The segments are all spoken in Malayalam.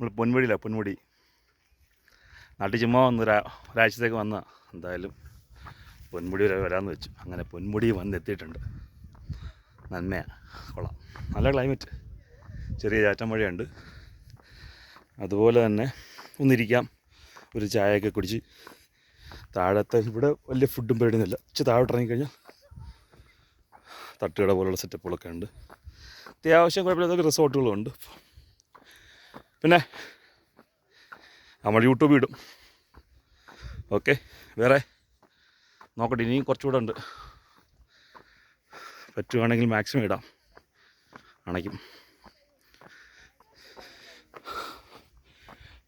നമ്മൾ പൊന്മുടിയിലാണ് പൊന്മുടി. നാട്ടിൽ ചുമ്മാ വന്ന് ഒരാ ഒരാഴ്ചത്തേക്ക് വന്ന എന്തായാലും പൊന്മുടി വരെ വരാമെന്ന് വെച്ചു. അങ്ങനെ പൊന്മുടി വന്നെത്തിയിട്ടുണ്ട്. നന്മയാണ് കൊള്ളാം. നല്ല ക്ലൈമറ്റ്. ചെറിയ ചാറ്റം മഴയുണ്ട്. അതുപോലെ തന്നെ ഒന്നിരിക്കാം. ഒരു ചായയൊക്കെ കുടിച്ച് താഴത്തെ ഇവിടെ വലിയ ഫുഡും പേടിയൊന്നുമില്ല. ഇച്ചിരി താഴോട്ട് ഇറങ്ങിക്കഴിഞ്ഞാൽ തട്ടുകട പോലുള്ള സെറ്റപ്പുകളൊക്കെ ഉണ്ട്. അത്യാവശ്യം കുഴപ്പമില്ലാത്ത റിസോർട്ടുകളും ഉണ്ട് പിന്നെ നമ്മൾ യൂട്യൂബ് ഇടും. ഓക്കെ വേറെ നോക്കട്ടെ ഇനിയും കുറച്ചുകൂടെ ഉണ്ട്. പറ്റുവാണെങ്കിൽ മാക്സിമം ഇടാം. അണയ്ക്കും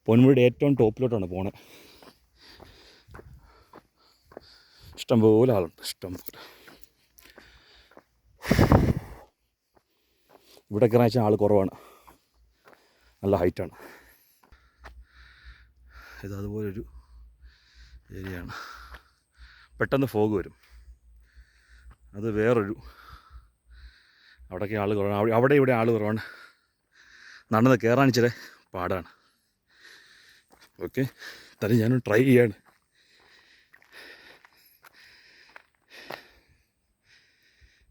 പൊന്മുടിയുടെ ഏറ്റവും ടോപ്പിലോട്ടാണ് പോണേ. ഇഷ്ടംപോലെ ആളുണ്ട് ഇഷ്ടംപോലെ ഇവിടെ കയറാൻ ആൾ കുറവാണ്. നല്ല ഹൈറ്റാണ്. ഇത് അതുപോലൊരു ഏരിയയാണ്. പെട്ടെന്ന് ഫോഗ് വരും. അത് വേറൊരു അവിടെയൊക്കെ ആൾ കുറവാണ് അവിടെ- ഇവിടെ ആൾ കുറവാണ്. നടന്ന് കയറാൻ ഇച്ചിരി പാടാണ്. ഓക്കെ. തന്നെ ഞാൻ ട്രൈ ചെയ്യാണ്.